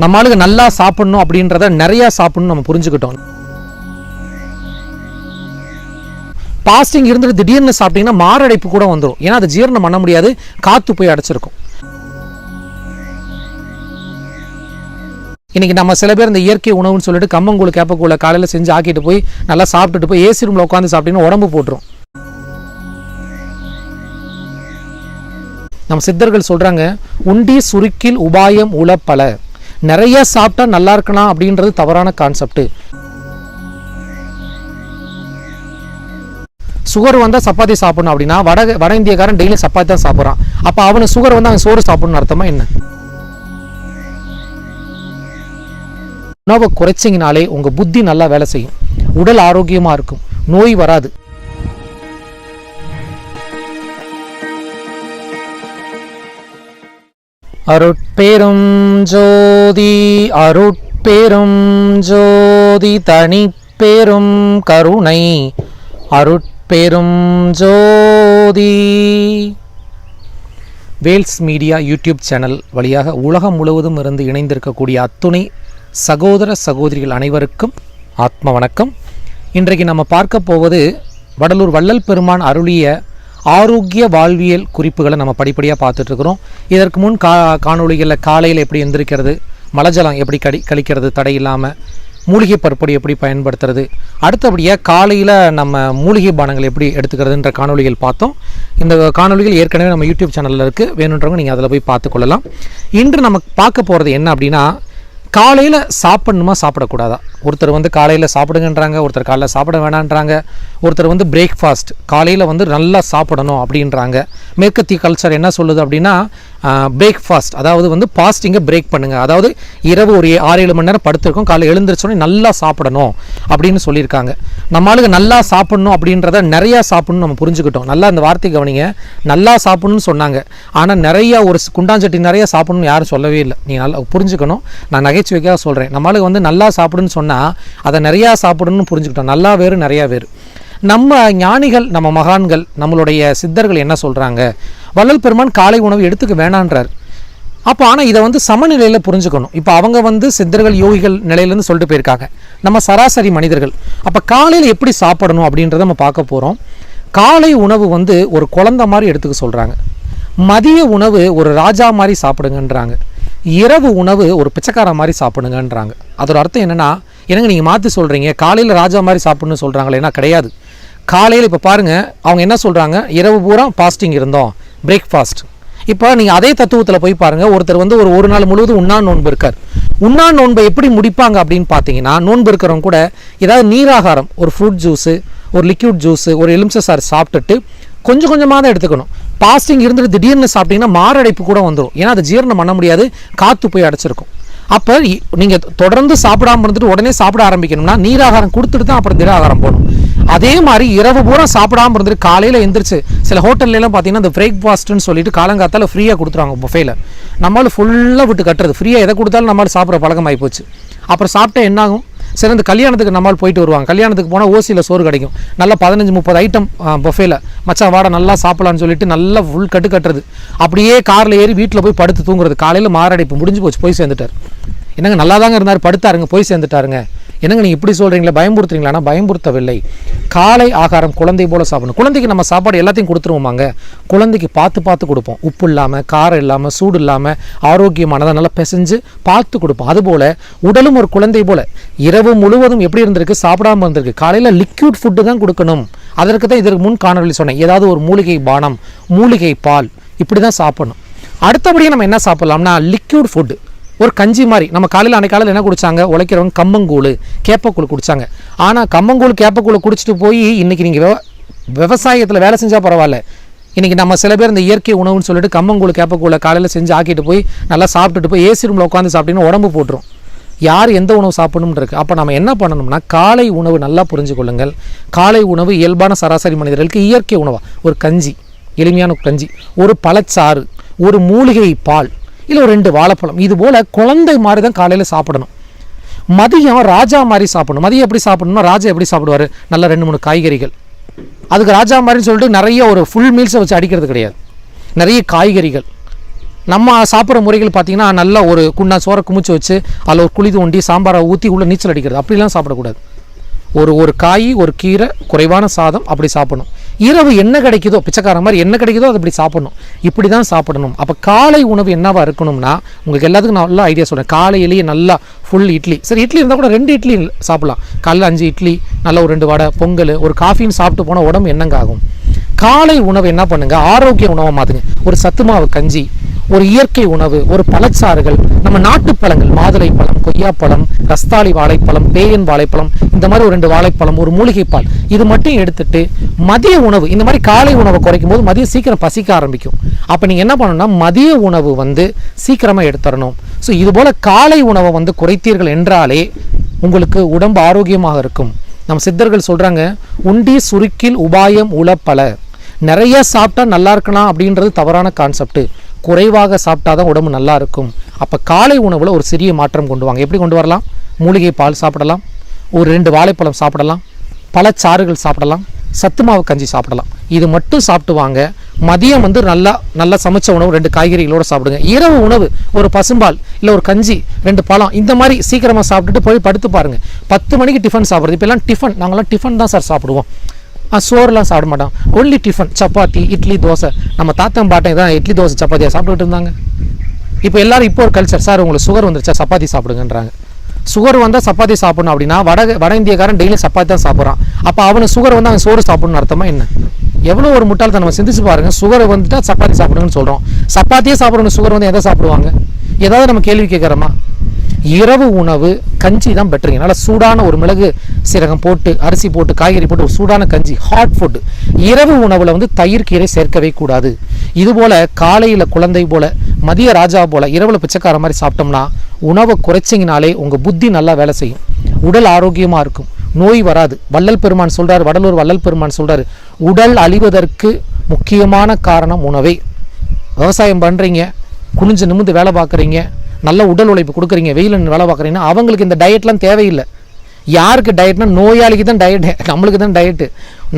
நம்ம ஆளுங்க நல்லா சாப்பிடணும் அப்படின்றத நிறையா சாப்பிடணும் நம்ம புரிஞ்சுக்கிட்டோம். பாஸ்டிங் இருந்துட்டு திடீர்னு சாப்பிட்டீங்கன்னா மாரடைப்பு கூட வந்துடும் ஏன்னா அது ஜீரணம் பண்ண முடியாது காத்து போய் அடைச்சிருக்கும். இன்னைக்கு நம்ம சில பேர் இந்த இயற்கை உணவுன்னு சொல்லிட்டு கம்மங்கூழ் கேப்பக்கூழ காலையில் செஞ்சு ஆக்கிட்டு போய் நல்லா சாப்பிட்டுட்டு போய் ஏசி ரூமில் உட்காந்து சாப்பிட்டீங்கன்னா உடம்பு போட்டுரும். நம்ம சித்தர்கள் சொல்றாங்க உண்டி சுருக்கில் உபாயம் உளப்பல. நிறைய சாப்பிட்டா நல்லா இருக்கலாம் அப்படின்றது தவறான கான்செப்ட் சுகர் வந்தால் சப்பாத்தி சாப்பிடணும் அப்படின்னா வட வட இந்தியக்காரன் டெய்லி சப்பாத்தி தான் சாப்பிட்றான். அப்போ அவனுக்கு சுகர் வந்து அவன் சோறு சாப்பிட்ணும் அர்த்தமா என்ன? உணவை குறைச்சிங்கனாலே உங்கள் புத்தி நல்லா வேலை செய்யும். உடல் ஆரோக்கியமாக இருக்கும். நோய் வராது. அருட்பெரும் ஜோதி அருட்பெரும் ஜோதி தனிப்பெரும் கருணை அருட்பெரும் ஜோதி. வேல்ஸ் மீடியா யூடியூப் சேனல் வழியாக உலகம் முழுவதும் இருந்து இணைந்திருக்கக்கூடிய அத்துணை சகோதர சகோதரிகள் அனைவருக்கும் ஆத்ம வணக்கம். இன்றைக்கு நம்ம பார்க்க போவது வடலூர் வள்ளல் பெருமான் அருளிய ஆரோக்கிய வாழ்வியல் குறிப்புகளை நம்ம படிப்படியாக பார்த்துட்ருக்குறோம். இதற்கு முன் கா காணொலிகளில் காலையில் எப்படி எந்திரிக்கிறது மலஜலம் எப்படி கடி கழிக்கிறது தடை இல்லாமல் மூலிகை பற்பொடி எப்படி பயன்படுத்துறது அடுத்தபடியாக காலையில் நம்ம மூலிகை பானங்கள் எப்படி எடுத்துக்கிறதுன்ற காணொளிகள் பார்த்தோம். இந்த காணொலிகள் ஏற்கனவே நம்ம யூடியூப் சேனலில் இருக்குது வேணுன்றவங்க நீங்கள் அதில் போய் பார்த்துக்கொள்ளலாம். இன்று நம்ம பார்க்க போகிறது என்ன அப்படின்னா காலையில் சாப்பிடணுமா சாப்பிடக்கூடாதா? ஒருத்தர் வந்து காலையில் சாப்பிடுங்கன்றாங்க ஒருத்தர் காலைல சாப்பிட வேணான்றாங்க ஒருத்தர் வந்து பிரேக்ஃபாஸ்ட் காலையில் வந்து நல்லா சாப்பிடணும் அப்படின்றாங்க. மேற்கத்திய கல்ச்சர் என்ன சொல்லுது அப்படின்னா பிரேக்ஃபாஸ்ட் அதாவது வந்து பாஸ்டிங்கை பிரேக் பண்ணுங்கள் அதாவது இரவு ஒரு ஆறு ஏழு மணி நேரம் படுத்திருக்கோம். காலை எழுந்திரிச்சோடனே நல்லா சாப்பிடணும் அப்படின்னு சொல்லியிருக்காங்க. நம்ம ஆளுங்க நல்லா சாப்பிடணும் அப்படின்றத நிறையா சாப்பிடணும் நம்ம புரிஞ்சுக்கிட்டோம். நல்லா அந்த வார்த்தை கவனிங்க. நல்லா சாப்பிடணும்னு சொன்னாங்க. ஆனால் நிறையா ஒரு குண்டாஞ்சட்டி நிறையா சாப்பிடணும்னு யாரும் சொல்லவே இல்லை. நீ நல்லா புரிஞ்சுக்கணும். நான் நகைச்சுவைக்காக சொல்கிறேன் நம்ம ஆளுங்க வந்து நல்லா சாப்பிடுன்னு சொன்னால் அதை நிறையா சாப்பிடணும்னு புரிஞ்சுக்கிட்டோம். நல்லா வேறு நிறையா வேறு. நம்ம ஞானிகள் நம்ம மகான்கள் நம்மளுடைய சித்தர்கள் என்ன சொல்கிறாங்க வள்ளல் பெருமான் காலை உணவு எடுத்துக்க வேணான்றார். அப்போ ஆனால் இதை வந்து சமநிலையில் புரிஞ்சுக்கணும். இப்போ அவங்க வந்து சித்தர்கள் யோகிகள் நிலையிலேருந்து சொல்லிட்டு போயிருக்காங்க. நம்ம சராசரி மனிதர்கள். அப்போ காலையில் எப்படி சாப்பிடணும் அப்படின்றத நம்ம பார்க்க போகிறோம் காலை உணவு வந்து ஒரு குழந்தை மாதிரி எடுத்துக்க சொல்கிறாங்க மதிய உணவு ஒரு ராஜா மாதிரி சாப்பிடுங்கன்றாங்க. இரவு உணவு ஒரு பிச்சைக்கார மாதிரி சாப்பிடுங்கன்றாங்க. அதோட அர்த்தம் என்னென்னா என்னங்க நீங்கள் மாற்றி சொல்கிறீங்க காலையில் ராஜா மாதிரி சாப்பிடணும்னு சொல்கிறாங்களேனா கிடையாது. காலையில் இப்போ பாருங்கள் அவங்க என்ன சொல்கிறாங்க இரவு பூரா ஃபாஸ்டிங் இருந்தோம். பிரேக்ஃபாஸ்ட் இப்போ நீங்கள் அதே தத்துவத்தில் போய் பாருங்கள் ஒருத்தர் வந்து ஒரு ஒரு நாள் முழுவதும் உண்ணா நோன்பு இருக்கார். உண்ணா நோன்பை எப்படி முடிப்பாங்க அப்படின்னு பார்த்தீங்கன்னா நோன்பு இருக்கிறவங்க கூட ஏதாவது நீராகாரம் ஒரு ஃப்ரூட் ஜூஸு ஒரு லிக்யூட் ஜூஸு ஒரு எலுமிச்சை சாறு சாப்பிட்டுட்டு கொஞ்சம் கொஞ்சமாக தான் எடுத்துக்கணும். பாஸ்டிங் இருந்துட்டு திடீர்னு சாப்பிட்டிங்கன்னா மாரடைப்பு கூட வந்துடும் ஏன்னா அது ஜீரணம் பண்ண முடியாது காற்று போய் அடைச்சிருக்கும். அப்போ நீங்கள் தொடர்ந்து சாப்பிடாமல் இருந்துட்டு உடனே சாப்பிட ஆரம்பிக்கணும்னா நீராகாரம் கொடுத்துட்டு தான் அப்புறம் திட போகணும். போடணும் அதே மாதிரி இரவு பூரா சாப்பிடாம இருந்துட்டு காலையில் எந்திரிச்சு சில ஹோட்டல்லாம் பார்த்தீங்கன்னா இந்த பிரேக்ஃபாஸ்ட்னு சொல்லிட்டு காலங்காத்தால ஃப்ரீயாக கொடுத்துருவாங்க புஃபேல நம்மளால் ஃபுல்லாக விட்டு கட்டுறது. ஃப்ரீயாக எதை கொடுத்தாலும் நம்மளால் சாப்பிட்ற பழக்கம் ஆகி போச்சு. அப்புறம் சாப்பிட்டா என்னாகும்? சரி அந்த கல்யாணத்துக்கு நம்மால் போயிட்டு வருவாங்க. கல்யாணத்துக்கு போனால் ஓசியில் சோறு கிடைக்கும். நல்லா பதினஞ்சு முப்பது ஐட்டம் பொஃபேல மச்சான் வாடா நல்லா சாப்பிடலான்னு சொல்லிட்டு நல்லா ஃபுல் கட்டு கட்டுறது. அப்படியே காரில் ஏறி வீட்டில் போய் படுத்து தூங்குறது. காலையில் மாரடைப்பு முடிஞ்சு போச்சு போய் சேர்ந்துட்டார். என்னங்க நல்லா தாங்க இருந்தார் படுத்தாருங்க போய் சேர்ந்துட்டாருங்க. என்னங்க நீங்கள் இப்படி சொல்கிறீங்களா பயம்புறுத்துறீங்களா பயம்புறுத்தவில்லை காலை ஆகாரம் குழந்தை போல் சாப்பிடணும். குழந்தைக்கு நம்ம சாப்பாடு எல்லாத்தையும் கொடுத்துருவோமாங்க? குழந்தைக்கு பார்த்து பார்த்து கொடுப்போம். உப்பு இல்லாமல் காரம் இல்லாமல் சூடு இல்லாமல் ஆரோக்கியமானதை நல்லா பிசைஞ்சு பார்த்து கொடுப்போம். அதுபோல் உடலும் ஒரு குழந்தை போல. இரவு முழுவதும் எப்படி இருந்திருக்கு? சாப்பிடாம இருந்திருக்கு. காலையில் லிக்யூட் ஃபுட்டு தான் கொடுக்கணும். அதற்கு தான் இதற்கு முன் காணொலி சொன்னேன். ஏதாவது ஒரு மூலிகை பானம் மூலிகை பால் இப்படி தான் சாப்பிடணும். அடுத்தபடியாக நம்ம என்ன சாப்பிட்லாம்னா லிக்யூட் ஃபுட்டு ஒரு கஞ்சி மாதிரி. நம்ம காலையில் அன்னைக்கு என்ன குடிச்சாங்க? உழைக்கிறவங்க கம்மங்கூழ் கேப்பக்கூழ் குடித்தாங்க ஆனால் கம்மங்கூழ் கேப்பக்கூழ் குடிச்சிட்டு போய் இன்றைக்கி நீங்கள் விவ விவசாயத்தில் வேலை செஞ்சால் பரவாயில்ல. இன்றைக்கி நம்ம சில பேர் இந்த இயற்கை உணவுன்னு சொல்லிட்டு கம்மங்கூழ் கேப்பக்கூழ காலையில் செஞ்சு ஆக்கிட்டு போய் நல்லா சாப்பிட்டுட்டு போய் ஏசி ரூமில் உட்காந்து சாப்பிட்டீங்கன்னா உடம்பு போட்டுரும். யார் எந்த உணவு சாப்பிடணும்னு இருக்குது அப்போ நம்ம என்ன பண்ணணும்னா காலை உணவு நல்லா புரிஞ்சு கொள்ளுங்கள். காலை உணவு இயல்பான சராசரி மனிதர்களுக்கு இயற்கை உணவாக ஒரு கஞ்சி எளிமையான கஞ்சி. ஒரு பழச்சாறு ஒரு மூலிகை பால். இல்லை ஒரு ரெண்டு வாழைப்பழம். இது போல் குழந்தை மாதிரி தான் காலையில் சாப்பிடணும். மதியம் ராஜா மாதிரி சாப்பிடணும். மதியம் எப்படி சாப்பிடணும்னா ராஜா எப்படி சாப்பிடுவார்? நல்ல ரெண்டு மூணு காய்கறிகள். அதுக்கு ராஜா மாதிரின்னு சொல்லிட்டு நிறைய ஒரு ஃபுல் மீல்ஸை வச்சு அடிக்கிறது கிடையாது. நிறைய காய்கறிகள். நம்ம சாப்பிட்ற முறைகள் பார்த்தீங்கன்னா நல்லா ஒரு குண்டா சோறை குமிச்சு வச்சு அதில் ஒரு குழி தோண்டி சாம்பாரை ஊற்றி உள்ளே நீச்சல் அடிக்கிறது. அப்படிலாம் சாப்பிடக்கூடாது. ஒரு ஒரு காய் ஒரு கீரை குறைவான சாதம் அப்படி சாப்பிடணும். இரவு என்ன கிடைக்குதோ பிச்சைக்காரன் மாதிரி என்ன கிடைக்குதோ அதை அப்படி சாப்பிடணும். இப்படி தான் சாப்பிடணும். அப்போ காலை உணவு என்னவாக இருக்கணும்னா உங்களுக்கு எல்லாத்துக்கும் நான் நல்லா ஐடியா சொல்கிறேன் காலையிலேயே நல்லா ஃபுல் இட்லி. சரி இட்லி இருந்தால் கூட ரெண்டு இட்லி சாப்பிடலாம். காலைல அஞ்சு இட்லி நல்ல ஒரு ரெண்டு வடை பொங்கல் ஒரு காஃபின்னு சாப்பிட்டு போனால் உடம்பு என்னங்க ஆகும்? காலை உணவு என்ன பண்ணுங்கள் ஆரோக்கிய உணவை மாற்றுங்க ஒரு சத்து மாவு கஞ்சி ஒரு இயற்கை உணவு ஒரு பழச்சாறுகள் நம்ம நாட்டு பழங்கள் மாதுளை பழம் கொய்யாப்பழம் கஸ்தாலி வாழைப்பழம் பேயன் வாழைப்பழம் இந்த மாதிரி ஒரு ரெண்டு வாழைப்பழம் ஒரு மூலிகை பால் இது மட்டும் எடுத்துட்டு மதிய உணவு இந்த மாதிரி காலை உணவை குறைக்கும் போது மதியம் சீக்கிரம் பசிக்க ஆரம்பிக்கும். அப்போ நீங்கள் என்ன பண்ணணும்னா மதிய உணவு வந்து சீக்கிரமாக எடுத்துடணும். ஸோ இதுபோல் காலை உணவை வந்து குறைத்தீர்கள் என்றாலே உங்களுக்கு உடம்பு ஆரோக்கியமாக இருக்கும். நம்ம சித்தர்கள் சொல்கிறாங்க உண்டி சுருக்கில் உபாயம் உளப்பல. நிறைய சாப்பிட்டா நல்லா இருக்கலாம் அப்படின்றது தவறான கான்செப்ட்டு குறைவாக சாப்பிட்டா தான் உடம்பு நல்லா இருக்கும். அப்போ காலை உணவில் ஒரு சிறிய மாற்றம் கொண்டு வாங்க. எப்படி கொண்டு வரலாம்? மூலிகை பால் சாப்பிடலாம். ஒரு ரெண்டு வாழைப்பழம் சாப்பிடலாம். பழச்சாறுகள் சாப்பிடலாம். சத்து மாவு கஞ்சி சாப்பிடலாம். இது மட்டும் சாப்பிட்டு வாங்க. மதியம் வந்து நல்லா நல்லா சமைச்ச உணவு ரெண்டு காய்கறிகளோடு சாப்பிடுங்க. இரவு உணவு ஒரு பசும்பால் இல்லை ஒரு கஞ்சி ரெண்டு பழம் இந்த மாதிரி சீக்கிரமாக சாப்பிட்டுட்டு போய் படுத்து பாருங்க. பத்து மணிக்கு டிஃபன் சாப்பிட்றது. இப்போல்லாம் டிஃபன் நாங்களாம் டிஃபன் தான் சார் சாப்பிடுவோம். சோறுலாம் சாப்பிட மாட்டான். Only tiffin chapati idli dosa. நம்ம தாத்தன் பாட்டன் தான் இட்லி தோசை சப்பாத்தியாக சாப்பிட்டுட்டு இருந்தாங்க. இப்போ எல்லாரும் இப்போ ஒரு கல்ச்சர் சார் உங்களுக்கு சுகர் வந்துருச்சா? சப்பாத்தி சாப்பிடுங்கன்றாங்க. சுகர் வந்தால் சப்பாத்தி சாப்பிடணும் அப்படின்னா வட வட இந்தியக்காரன் டெய்லி சப்பாத்தி தான் சாப்பிட்றான். அப்போ அவனுக்கு சுகர் வந்து அவன் சோறு சாப்பிடணும்னு அர்த்தமா என்ன? எவ்வளோ ஒரு முட்டாள்தனம் நம்ம சிந்திச்சு பாருங்க. சுகர் வந்துட்டா சப்பாத்தி சாப்பிடுங்கன்னு சொல்கிறோம் சப்பாத்தியே சாப்பிடணும் சுகர் வந்து எதை சாப்பிடுவாங்க? ஏதாவது நம்ம கேள்வி கேட்குறோமா? இரவு உணவு கஞ்சி தான் பெட்டருங்க நல்லா சூடான ஒரு மிளகு சீரகம் போட்டு அரிசி போட்டு காய்கறி போட்டு ஒரு சூடான கஞ்சி ஹாட் ஃபுட் இரவு உணவில் வந்து தயிர் கீரை சேர்க்கவே கூடாது. இதுபோல் காலையில் குழந்தை போல மதிய ராஜா போல இரவில் பிச்சைக்கார மாதிரி சாப்பிட்டோம்னா உணவை குறைச்சிங்கனாலே உங்கள் புத்தி நல்லா வேலை செய்யும். உடல் ஆரோக்கியமாக இருக்கும். நோய் வராது. வள்ளல் பெருமான் சொல்கிறார் வடலூர் வள்ளல் பெருமான் சொல்கிறார் உடல் அழிவதற்கு முக்கியமான காரணம் உணவே. விவசாயம் பண்ணுறீங்க குனிஞ்சு நிமிந்து வேலை பார்க்குறீங்க நல்ல உடல் உழைப்பு கொடுக்குறீங்க வெயில் வேலை பார்க்குறீங்கன்னா அவங்களுக்கு இந்த டயட்லாம் தேவையில்லை. யாருக்கு டயட்னா நோயாளிக்கு தான் டயட் நம்மளுக்கு தான் டயட்டு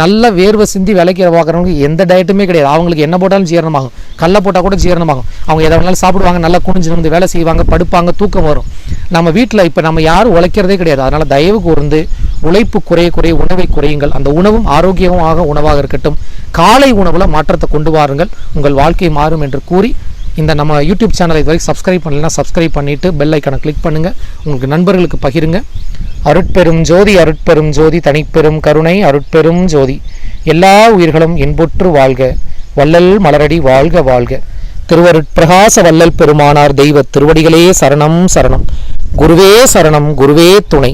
நல்ல வேர்வை சிந்தி வேலைக்கு பார்க்குறவங்களுக்கு எந்த டயட்டுமே கிடையாது. அவங்களுக்கு என்ன போட்டாலும் ஜீரணமாகும். கல்லை போட்டால் கூட ஜீரணமாகும். அவங்க எதை வேணாலும் சாப்பிடுவாங்க நல்லா குனிஞ்சு நிமிந்து வேலை செய்வாங்க படுப்பாங்க தூக்கம் வரும். நம்ம வீட்டில் இப்போ நம்ம யாரும் உழைக்கிறதே கிடையாது. அதனால் தயவு கூர்ந்து உழைப்பு குறைய குறைய உணவை குறையுங்கள். அந்த உணவும் ஆரோக்கியமாக உணவாக இருக்கட்டும். காலை உணவில் மாற்றத்தை கொண்டு வாருங்கள். உங்கள் வாழ்க்கை மாறும் என்று கூறி இந்த நம்ம யூடியூப் சேனலை இது வரைக்கும் சப்ஸ்கிரைப் பண்ணலைன்னா சப்ஸ்கிரைப் பண்ணிவிட்டு பெல் ஐக்கனை கிளிக் பண்ணுங்கள் உங்களுக்கு நண்பர்களுக்கு பகிருங்க. அருட்பெரும் ஜோதி அருட்பெரும் ஜோதி தனிப்பெரும் கருணை அருட்பெரும் ஜோதி. எல்லா உயிர்களும் இன்புற்று வாழ்க. வள்ளல் மலரடி வாழ்க வாழ்க. திருவருட்பிரகாச வள்ளல் பெருமானார் தெய்வ திருவடிகளே சரணம் சரணம். குருவே சரணம் குருவே துணை.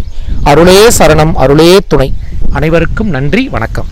அருளே சரணம் அருளே துணை. அனைவருக்கும் நன்றி வணக்கம்.